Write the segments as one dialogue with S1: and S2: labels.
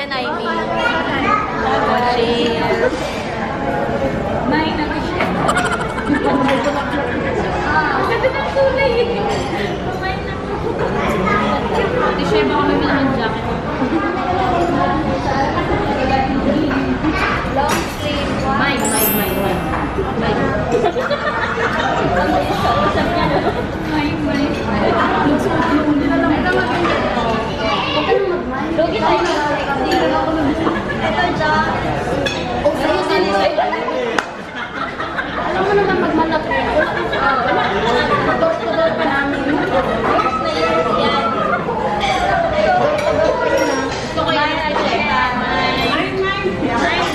S1: Yan, I mean. Watching.
S2: May nag-share. Ah, ganda ng kulay eh. May T-shirt baka may naman jacket.
S1: Long sleeve.
S2: Mine, mine, mine, mine. Mine. Usap niya, no? Mine, mine. Logi tayo.
S1: Ito, John.
S2: Oh, sa'yo, sa'yo, sa'yo. Alam mo naman magmanap niya. Pagod-pagod pa namin. Years na years yan. Gusto ko yung nag-check. Mine, mine, mine.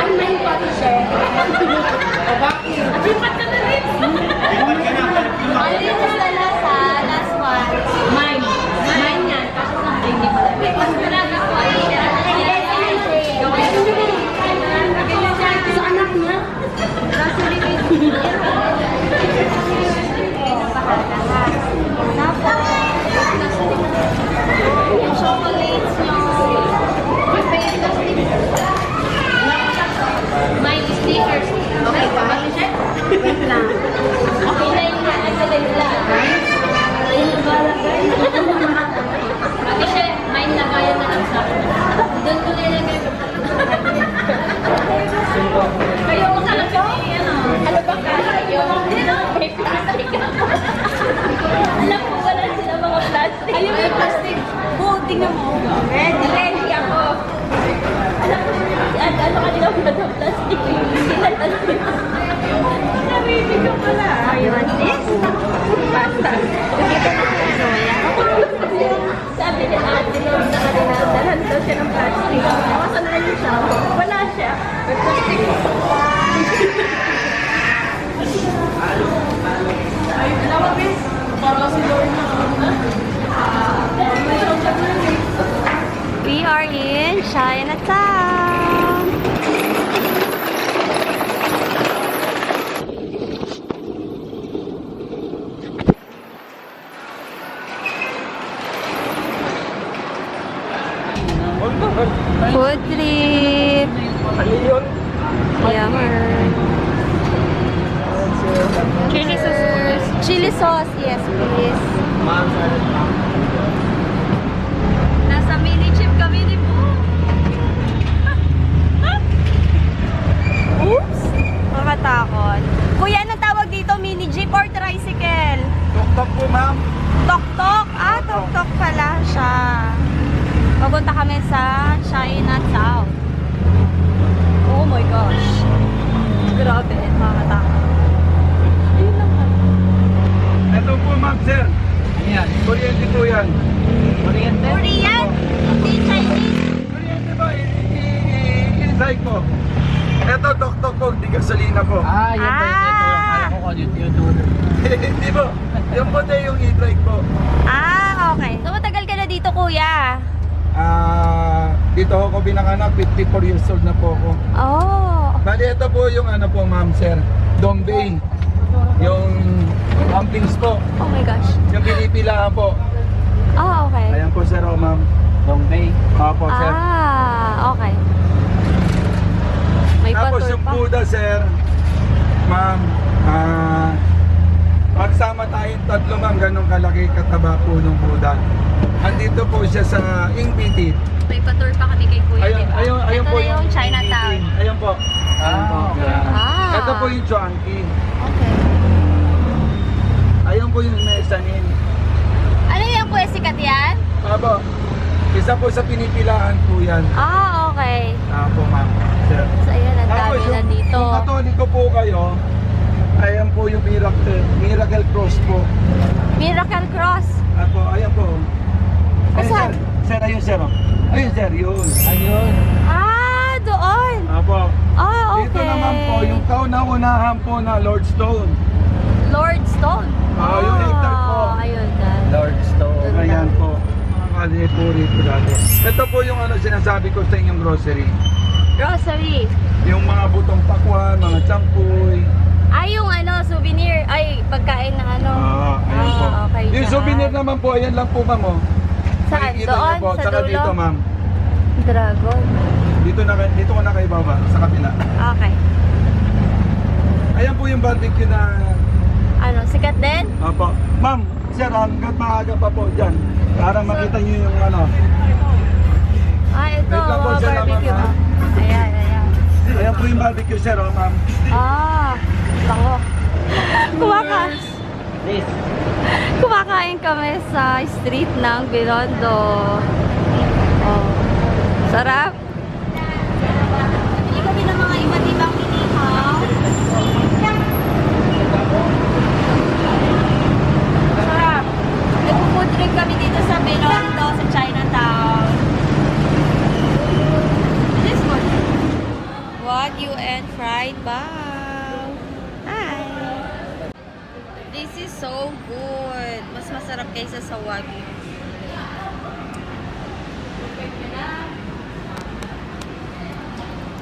S2: Ay, mine pa, t-shirt. Ajipat ka na rin.
S1: Ano yung mas na lasa? Last one.
S2: Mine. Mine yan. Kaso lang, hindi pala. Mas talaga ko ay Sa anak niya.
S1: Yung chocolates nyo.
S2: Mine is stickers. Okay ba? Wait lang. Okay na yung nakasalag lang. Ate siya, mine na kaya na lang sa akin. Doon ko nilagay. Kayo mo sa kasi, ano? Ano ba kayo? Plastic ako. Alam ko, wala sila mga plastic. Ayun yung plastic. Oo, tingnan mo. Ready, ready ako. Alam ko, ano, ano kanila wala ng plastic. Sila talaga. Nabibig ko pala.
S1: You want this?
S2: Basta. Sabi ni ate nung nakarina, dalhan daw siya ng plastic. Awasan na lang siya. Wala siya. May plastic. Ay, alam mo, Miss? Para si Lorna.
S1: We are in Chinatown. Food trip. Yummer. Chili sauce. Chili sauce, yes please. Nasa mini chip kami ni Po. Oops! Makatakot. Kuya, anong tawag dito? Mini jeep or tricycle?
S3: Tok-tok po, ma'am.
S1: Tok-tok. Ah, tok-tok pala siya. Papunta kami sa Chinatown. Oh my gosh. Grabe, makatakot. Ayun lang pala.
S3: Ito po, ma'am, sir. Yan. Kuryente po yan. Kuryente?
S1: Korean? Hindi Chinese?
S3: Kuryente ba? I- i- i- Inside po. Ito, tok-tok po. Di gasolina po.
S4: Ah, yun pa yun. Ito,
S1: Ah.
S4: akala ko kung ano yung tinuturo.
S3: Hindi po. Yung puti yung e-trike po.
S1: Ah, okay. So, matagal ka na dito, kuya?
S3: Ah, dito ako pinanganak. 54 years old na po ako.
S1: Oh.
S3: Bali, ito po yung ano po, ma'am, sir. Dombay. Yung pumpkins po.
S1: Oh my gosh.
S3: Yung pinipilaan po.
S1: Oh, okay.
S3: Ayan po, sir, oh, ma'am.
S4: Dongbay.
S3: Opo, sir.
S1: Ah, okay. May
S3: Tapos yung
S1: pa.
S3: Buddha, sir, ma'am, ah, pagsama tayong tatlo, ma'am, ganun kalaki kataba po ng Buddha. Andito po siya sa Ingpiti.
S1: May patur pa kami kay kuya,
S3: Ayun,
S1: di ba?
S3: ayun, ayun
S1: Ito
S3: po
S1: na yung Chinatown.
S3: Ayun po. Ayun po.
S1: Ah.
S3: Ito po yung Chuanki.
S1: Okay.
S3: Ayun po yung mezzanine.
S1: Ano yung kuya sikat yan?
S3: Aba, isa po sa pinipilaan po yan.
S1: Ah, okay.
S3: Apo, ma'am. Sir.
S1: So, ang
S3: Tapos
S1: dami na
S3: yung,
S1: dito.
S3: kung katoliko po kayo, ayan po yung miracle, miracle cross po.
S1: Miracle Cross.
S3: Apo, ayan po. Ayun,
S1: Asan?
S3: sir. Sir, ayun, sir. oh. Ayun, sir, yun.
S4: Ayun.
S1: Ah, doon.
S3: Apo.
S1: Ah, okay.
S3: Dito naman po, yung kauna-unahan po na Lord Stone.
S1: Lord Stone.
S3: Ah, yung hectare po.
S1: Ayun, dyan.
S4: Lord Stone.
S3: Ayan po. Mga po rito dati. Ito po yung ano sinasabi ko sa inyong grocery.
S1: Grocery.
S3: Yung mga butong pakwan, mga champoy,
S1: Ay, yung ano, souvenir. Ay, pagkain na ano.
S3: Ah, ayun po.
S1: Ah, okay.
S3: Yung
S1: dyan.
S3: souvenir naman po, ayan lang po ma'am. oh.
S1: Saan?
S3: Makikita
S1: Doon?
S3: niyo po.
S1: Sa
S3: Saka
S1: dulo?
S3: dito ma'am.
S1: Dragon.
S3: Dito na dito ko na kay baba sa kabila.
S1: Okay.
S3: Ayan po yung barbecue na
S1: Ano, sikat din?
S3: Opo. Ma'am, sir, hanggat maaga pa po dyan. Para makita niyo yung ano.
S1: Ah, ito,
S3: Wait lang po,
S1: mga
S3: dyan lang,
S1: barbecue.
S3: ma'am,
S1: ah. Ayan, ayan.
S3: Po yung barbecue, sir, oh, ma'am.
S1: Ah, bango. Kumaka
S4: Please.
S1: kumakain kami sa street ng Binondo. Oh, sarap. Bili kami ng mga iba't ibang inihaw. Sarap. Nag-food trip kami dito sa Binondo, sa Chinatown. This one. Wagyu and fried bao. Hi. This is so good. Mas masarap kaysa sa Wagyu.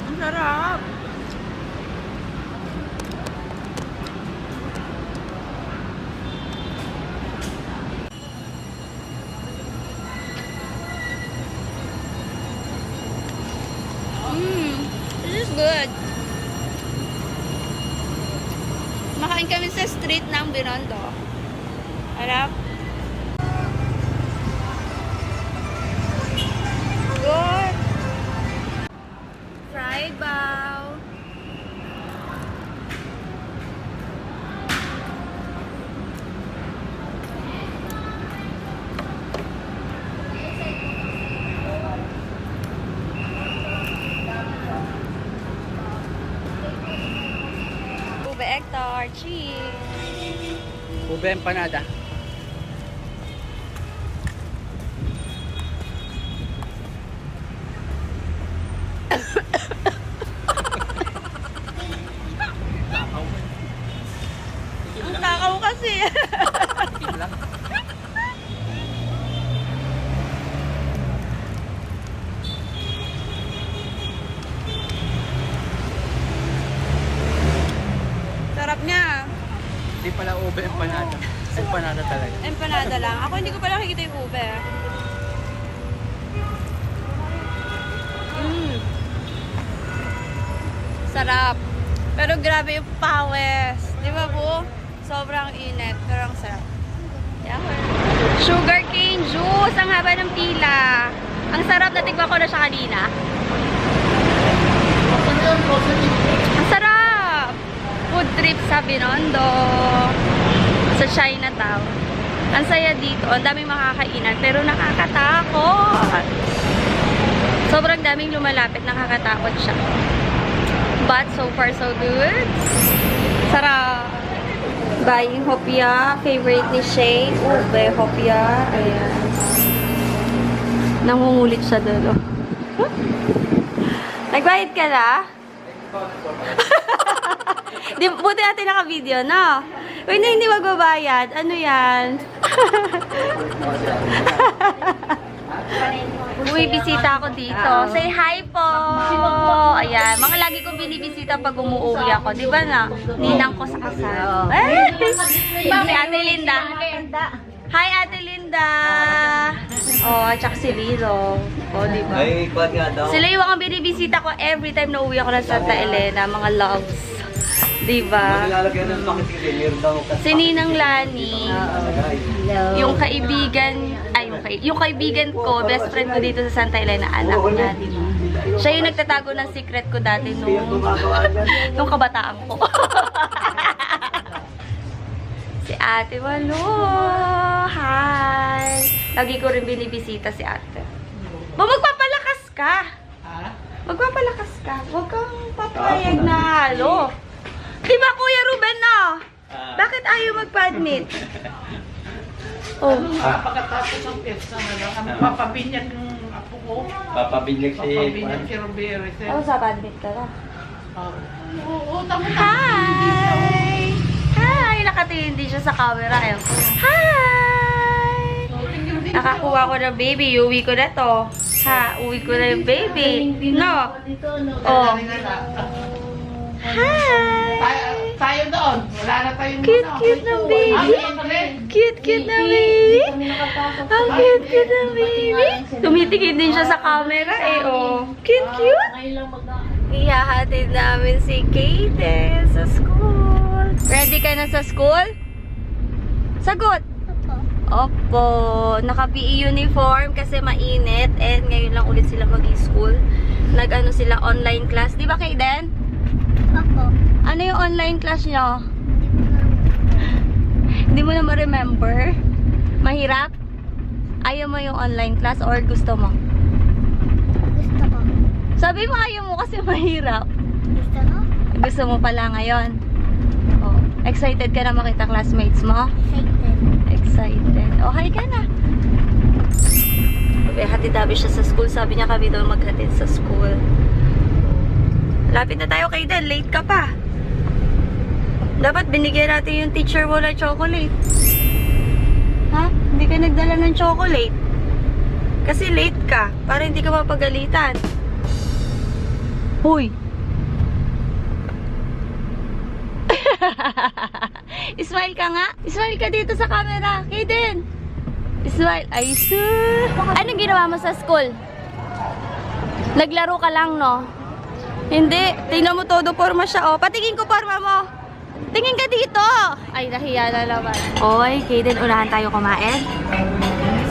S1: Ang sarap. Mmm, this is good. Makain kami sa street ng Binondo. Harap. Good. Fried bao. Ube Hector, cheese.
S4: Ube empanada.
S1: Ang takaw kasi.
S4: lang.
S1: Sarap niya.
S4: Hindi pala ube empanada. Empanada talaga.
S1: Empanada lang. Ako hindi ko pala nakikita yung ube. Mm. Sarap. Pero grabe yung pawis. Di ba po? Sobrang init. Pero ang sarap. Yeah. Sugar cane juice. Ang haba ng pila. Ang sarap. Natikman ko na siya kanina. Ang sarap! Food trip sa Binondo. Sa Chinatown. Ang saya dito. Ang daming makakainan. Pero nakakatakot. Sobrang daming lumalapit. Nakakatakot siya. But so far so good. Sarap. Buying hopia. Favorite ni Shay. Ube hopia. Ayan. Nangungulit siya oh. Nagbayad ka na? Di, buti natin naka-video, no? Uy, na hindi magbabayad. Ano yan? Uy, bisita ako dito. Say hi po! Ayan, mga lagi kong binibisita pag umuwi ako. Di ba na? Ninang ko sa kasal. Eh! Si Ate Linda. Hi, Ate Linda! Oh, at saka si Lilo. Oh, di ba?
S4: Ay, kwan nga daw.
S1: Sila yung mga binibisita ko every time na uwi ako ng Santa Elena, mga loves. Diba?
S4: Nilalagyan ng pakitigil daw kasi.
S1: Si Ninang Lani, yung kaibigan, ay yung, kai- yung kaibigan ko, best friend ko dito sa Santa Elena, anak niya, diba? Siya yung nagtatago ng secret ko dati nung, nung kabataan ko. si Ate Malo, hi! Lagi ko rin binibisita si Ate. Ba, magpapalakas ka! Magpapalakas ka. Huwag kang papayag na halo. Di ba, Kuya Ruben, no? Bakit ayaw magpa-admit? Oh.
S5: Pagkatapos ng piyesta na lang, ang papabinyag ng apo ko.
S4: Papabinyag si...
S5: Papabinyag si Robert.
S1: Oh, sa admit ka na.
S5: Oo, tamo
S1: Hi! Hi! Nakatingin din siya sa camera. Ayun. Hi! Nakakuha ko ng baby. Uwi ko na to. Ha? Uwi ko na yung baby. No? Oh. Hi!
S5: tayo doon. Wala na tayong
S1: Cute,
S5: ano.
S1: cute na baby. Cute, cute na baby. Ang cute, cute na baby. Tumitingin din siya sa camera eh, oh. Cute, cute. Ihahatid namin si Kaden sa school. Ready ka na sa school? Sagot. Opo. Naka-PE uniform kasi mainit and ngayon lang ulit sila mag-school. Nag-ano sila online class. Di ba, Kaden?
S2: Opo.
S1: Ano yung online class nyo? Hindi mo na ma-remember? Mahirap? Ayaw mo yung online class or gusto mo?
S2: Gusto ko.
S1: Sabi mo ayaw mo kasi mahirap.
S2: Gusto ko?
S1: Gusto mo pala ngayon. Oh, excited ka na makita classmates mo?
S2: Excited.
S1: Excited. Oh, hi ka na. Sabi, hatid dabi siya sa school. Sabi niya kami daw maghatid sa school. Lapit na tayo kay Dan. Late ka pa. Dapat binigyan natin yung teacher ng chocolate. Ha? Hindi ka nagdala ng chocolate. Kasi late ka. Para hindi ka mapagalitan. Hoy! Smile ka nga. Smile ka dito sa camera. Kaden. Smile. Ay, sus. Anong ginawa mo sa school? Naglaro ka lang, no? Hindi. Tingnan mo todo forma siya, oh. Patingin ko forma mo. Tingin ka dito. Ay, nahiya na naman. Oy, Kaden, unahan tayo kumain.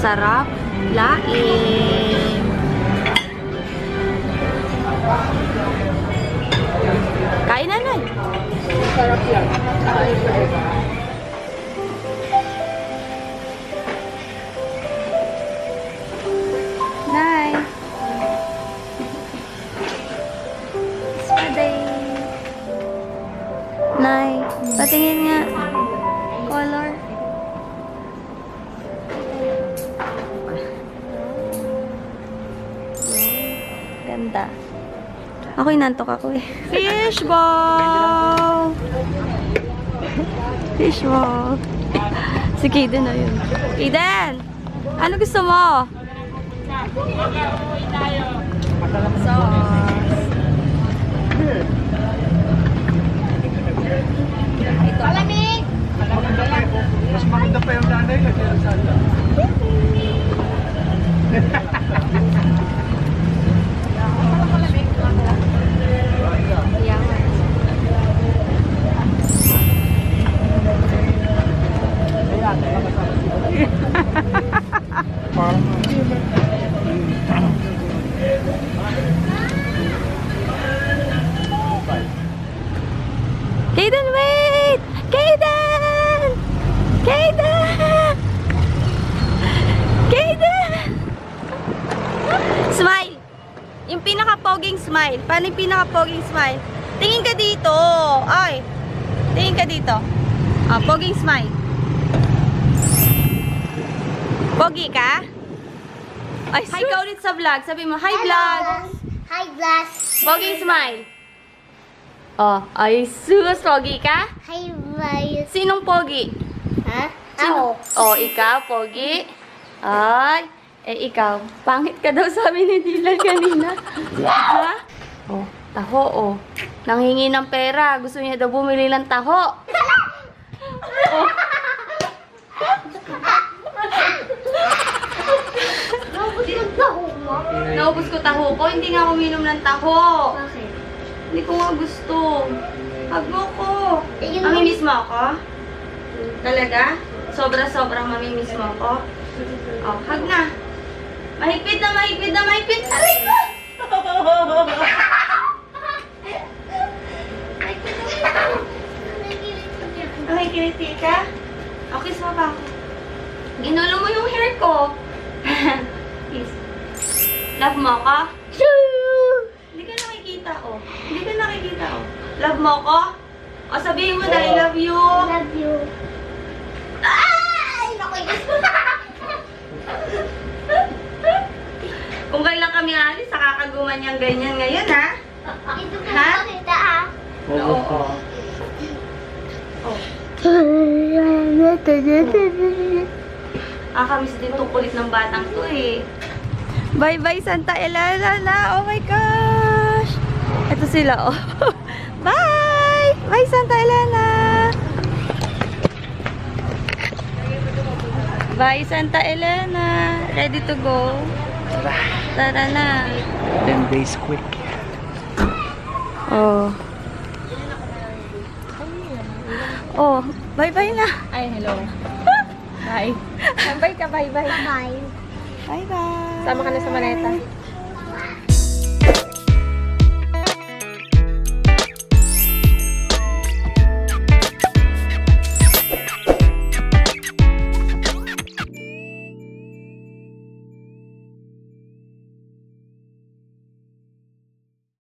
S1: Sarap. Laing. Kain na, Nay. Nay. Ganda. Ako inantok ako eh. Fishball! Fishball. si Kaden na yun. Kaden! Ano gusto mo? Sauce.
S2: Malamig!
S3: Mas maganda pa yung nanay kasi yung
S1: Yung pinaka-poging smile. Paano yung pinaka-poging smile? Tingin ka dito. Ay. Tingin ka dito. Ah, poging smile. Pogi ka? Ay, hi ka ulit sa vlog. Sabi mo, hi vlog.
S2: Hi, Blas.
S1: Poging smile. Oh, ay sus, pogi ka?
S2: Hi, Blas.
S1: Sinong pogi?
S2: Ha?
S1: Sino? Oh, ikaw, pogi. Ay, eh ikaw, pangit ka daw sabi ni Dylan kanina. ha? Oh, taho, oh. Nanghingi ng pera. Gusto niya daw bumili ng taho. Oh. Naubos ko taho ko. Hindi nga uminom ng taho.
S2: Bakit?
S1: Hindi ko nga gusto. Hag mo ko.
S2: Mo.
S1: Mamimiss mo ako? Talaga? Sobra-sobrang mamimiss mo ako? Oh, hug na. Mahigpit na, mahigpit na, mahigpit. Aray ko! ngayon, ha?
S2: Dito po
S1: ha?
S2: kita, ha?
S1: Oo. Oh. Nakakamiss ah, din tong kulit ng batang to eh. Bye-bye Santa Elena na. Oh my gosh. Ito sila oh. Bye! Bye Santa Elena. Bye Santa Elena. Ready to go? Tara na.
S4: 10 days quick.
S1: Oh. Oh, bye-bye na.
S2: Ay, hello. Bye. Bye ka, bye, bye. Bye.
S1: Bye-bye.
S2: Sama ka na sa maleta.